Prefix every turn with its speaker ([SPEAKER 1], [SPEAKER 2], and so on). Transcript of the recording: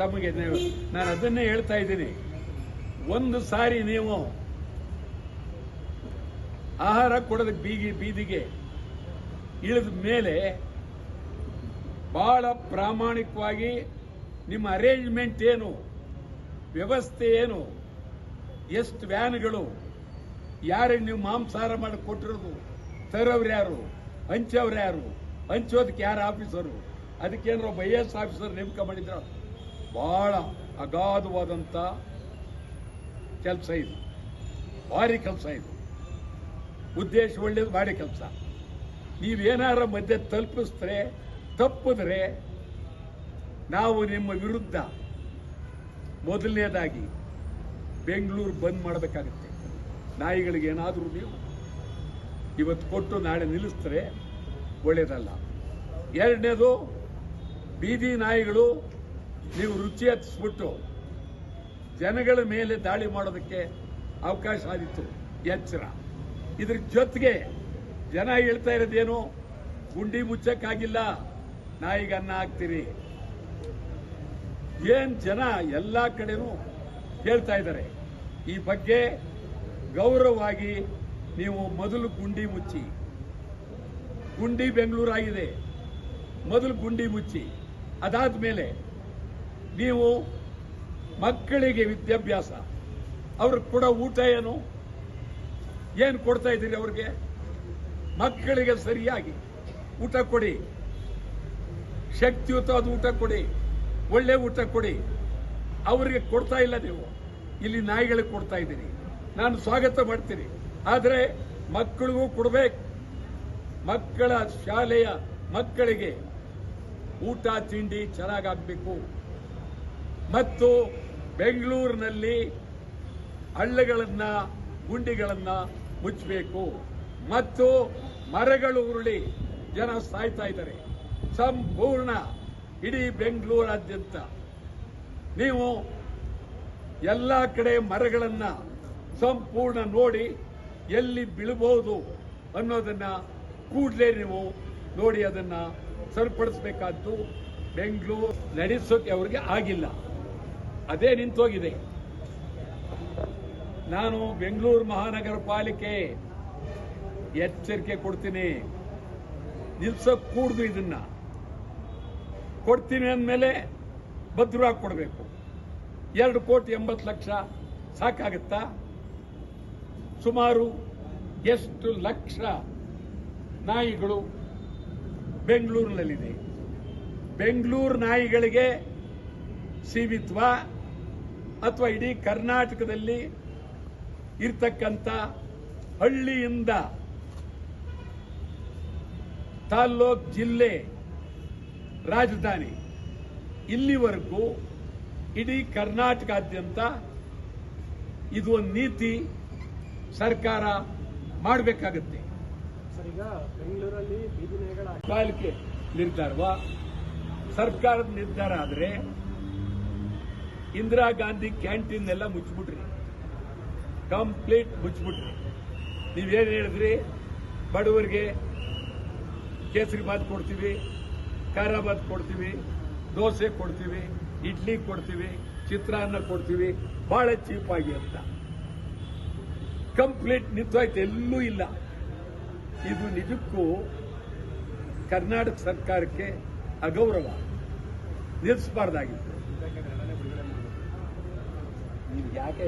[SPEAKER 1] ತಮಗೆ ನಾನು ಅದನ್ನೇ ಹೇಳ್ತಾ ಇದ್ದೀನಿ. ಒಂದು ಸಾರಿ ನೀವು ಆಹಾರ ಕೊಡೋದಕ್ಕೆ ಬೀಗಿ ಬೀದಿಗೆ ಇಳಿದ ಮೇಲೆ ಬಹಳ ಪ್ರಾಮಾಣಿಕವಾಗಿ ನಿಮ್ಮ ಅರೇಂಜ್ಮೆಂಟ್ ಏನು, ವ್ಯವಸ್ಥೆ ಏನು, ಎಷ್ಟು ವ್ಯಾನ್ಗಳು, ಯಾರಿಗೆ ನೀವು ಮಾಂಸಾಹಾರ ಮಾಡಿ ಕೊಟ್ಟಿರೋದು, ತರೋರು ಯಾರು, ಹಂಚೋರು ಯಾರು, ಹಂಚೋದಕ್ಕೆ ಯಾರು ಆಫೀಸರು ಅದಕ್ಕೇನಾರು ಐ ಎಸ್ ಆಫೀಸರ್ ನೇಮಕ ಮಾಡಿದ್ರ ಬಹಳ ಅಗಾಧವಾದಂಥ ಕೆಲಸ ಇದು. ಭಾರಿ ಕೆಲಸ ಇದು. ಉದ್ದೇಶ ಒಳ್ಳೇದು ಭಾರಿ ಕೆಲಸ. ನೀವೇನಾರ ಮಧ್ಯೆ ತಲುಪಿಸಿದ್ರೆ ತಪ್ಪಿದ್ರೆ ನಾವು ನಿಮ್ಮ ವಿರುದ್ಧ ಮೊದಲನೇದಾಗಿ ಬೆಂಗಳೂರು ಬಂದ್ ಮಾಡಬೇಕಾಗತ್ತೆ. ನಾಯಿಗಳಿಗೆ ಏನಾದರೂ ನೀವು ಇವತ್ತು ಕೊಟ್ಟು ನಾಳೆ ನಿಲ್ಲಿಸ್ತರೆ ಒಳ್ಳೆಯದಲ್ಲ ಎರಡನೇದು ಬೀದಿ ನಾಯಿಗಳು ನೀವು ರುಚಿ ಹತ್ತಿಸ್ಬಿಟ್ಟು ಜನಗಳ ಮೇಲೆ ದಾಳಿ ಮಾಡೋದಕ್ಕೆ ಅವಕಾಶ ಆದಿತ್ತು ಎಚ್ಚರ. ಇದ್ರ ಜೊತೆಗೆ ಜನ ಹೇಳ್ತಾ ಇರೋದೇನು? ಗುಂಡಿ ಮುಚ್ಚಕ್ಕಾಗಿಲ್ಲ. ನಾಯಿಗೆ ಅನ್ನ ಹಾಕ್ತೀರಿ. ಏನ್ ಜನ ಎಲ್ಲಾ ಕಡೆನೂ ಹೇಳ್ತಾ ಇದ್ದಾರೆ. ಈ ಬಗ್ಗೆ ಗೌರವವಾಗಿ ನೀವು ಮೊದಲು ಗುಂಡಿ ಮುಚ್ಚಿ. ಗುಂಡಿ ಬೆಂಗಳೂರಾಗಿದೆ. ಮೊದಲು ಗುಂಡಿ ಮುಚ್ಚಿ. ಅದಾದ ಮೇಲೆ ನೀವು ಮಕ್ಕಳಿಗೆ ವಿದ್ಯಾಭ್ಯಾಸ. ಅವ್ರಿಗೆ ಕೊಡೋ ಊಟ ಏನು? ಏನು ಕೊಡ್ತಾ ಇದ್ದೀರಿ ಅವ್ರಿಗೆ? ಮಕ್ಕಳಿಗೆ ಸರಿಯಾಗಿ ಊಟ ಕೊಡಿ. ಶಕ್ತಿಯುತವಾದ ಊಟ ಕೊಡಿ. ಒಳ್ಳೆ ಊಟ ಕೊಡಿ. ಅವರಿಗೆ ಕೊಡ್ತಾ ಇಲ್ಲ ನೀವು. ಇಲ್ಲಿ ನಾಯಿಗಳಿಗೆ ಕೊಡ್ತಾ ಇದ್ದೀರಿ ನಾನು ಸ್ವಾಗತ ಮಾಡ್ತೀನಿ. ಆದರೆ ಮಕ್ಕಳಿಗೂ ಕೊಡಬೇಕು. ಮಕ್ಕಳ ಶಾಲೆಯ ಮಕ್ಕಳಿಗೆ ಊಟ, ತಿಂಡಿ ಚೆನ್ನಾಗಾಗಬೇಕು. ಮತ್ತು ಬೆಂಗಳೂರಿನಲ್ಲಿ ಹಳ್ಳಗಳನ್ನು, ಗುಂಡಿಗಳನ್ನು ಮುಚ್ಚಬೇಕು. ಮತ್ತು ಮರಗಳು ಉರುಳಿ ಜನ ಸಾಯ್ತಾ ಇದ್ದಾರೆ. ಸಂಪೂರ್ಣ ಇಡೀ ಬೆಂಗಳೂರಾದ್ಯಂತ. ನೀವು ಎಲ್ಲ ಕಡೆ ಮರಗಳನ್ನು ಸಂಪೂರ್ಣ ನೋಡಿ ಎಲ್ಲಿ ಬೀಳಬಹುದು ಅನ್ನೋದನ್ನು ಕೂಡಲೇ ನೀವು ನೋಡಿ ಅದನ್ನು ಸರಿಪಡಿಸಬೇಕಾದ್ದು ಬೆಂಗಳೂರು ನಡೆಸೋಕೆ ಅವರಿಗೆ ಆಗಿಲ್ಲ. ಅದೇ ನಿಂತೋಗಿದೆ. ನಾನು ಬೆಂಗಳೂರು ಮಹಾನಗರ ಪಾಲಿಕೆ ಎಚ್ಚರಿಕೆ ಕೊಡ್ತೀನಿ. ನಿಲ್ಸಕ್ ಕೂಡ್ದು ಇದನ್ನ. ಕೊಡ್ತೀನಿ ಅಂದಮೇಲೆ ಭದ್ರವಾಗಿ ಕೊಡಬೇಕು. ಎರಡು ಕೋಟಿ ಎಂಬತ್ತು ಲಕ್ಷ ಸಾಕಾಗುತ್ತಾ? ಸುಮಾರು ಎಷ್ಟು ಲಕ್ಷ ನಾಯಿಗಳು ಬೆಂಗಳೂರಿನಲ್ಲಿದೆ. ಬೆಂಗಳೂರು ನಾಯಿಗಳಿಗೆ ಸೀಮಿತ್ವ? ಅಥವಾ ಇಡೀ ಕರ್ನಾಟಕದಲ್ಲಿ ಇರ್ತಕ್ಕಂಥ ಹಳ್ಳಿಯಿಂದ ತಾಲ್ಲೂಕ್ ಜಿಲ್ಲೆ ರಾಜಧಾನಿ ಇಲ್ಲಿವರೆಗೂ ಇಡೀ ಕರ್ನಾಟಕಾದ್ಯಂತ ಇದು ಒಂದು ನೀತಿ ಸರ್ಕಾರ ಮಾಡಬೇಕಾಗತ್ತೆ.
[SPEAKER 2] ಬೆಂಗಳೂರಲ್ಲಿ
[SPEAKER 1] ಪಾಲಿಕೆ ನಿರ್ಧಾರವಾ? ಸರ್ಕಾರದ ನಿರ್ಧಾರ ಆದ್ರೆ ಇಂದಿರಾ ಗಾಂಧಿ ಕ್ಯಾಂಟೀನ್ ಎಲ್ಲ ಮುಚ್ಚಿಬಿಟ್ರಿ. ಕಂಪ್ಲೀಟ್ ಮುಚ್ಚಿಬಿಟ್ರಿ. ನೀವೇನು ಹೇಳಿದ್ರಿ? ಬಡವರಿಗೆ ಕೇಸರಿ ಬಾತ್ ಕೊಡ್ತೀವಿ, ಖಾರ ಬಾತ್ ಕೊಡ್ತೀವಿ, ದೋಸೆ ಕೊಡ್ತೀವಿ, ಇಡ್ಲಿ ಕೊಡ್ತೀವಿ, ಚಿತ್ರಾನ್ನ ಕೊಡ್ತೀವಿ. ಬಹಳ ಚೀಪ್ ಆಗಿ ಅಂತ. ಕಂಪ್ಲೀಟ್ ನಿಂತೋಯ್ತು, ಎಲ್ಲೂ ಇಲ್ಲ. ಇದು ನಿಜಕ್ಕೂ ಕರ್ನಾಟಕ ಸರ್ಕಾರಕ್ಕೆ ಅಗೌರವ. ನಿಲ್ಲಿಸಬಾರ್ದಾಗಿತ್ತು ಯಾಕೆ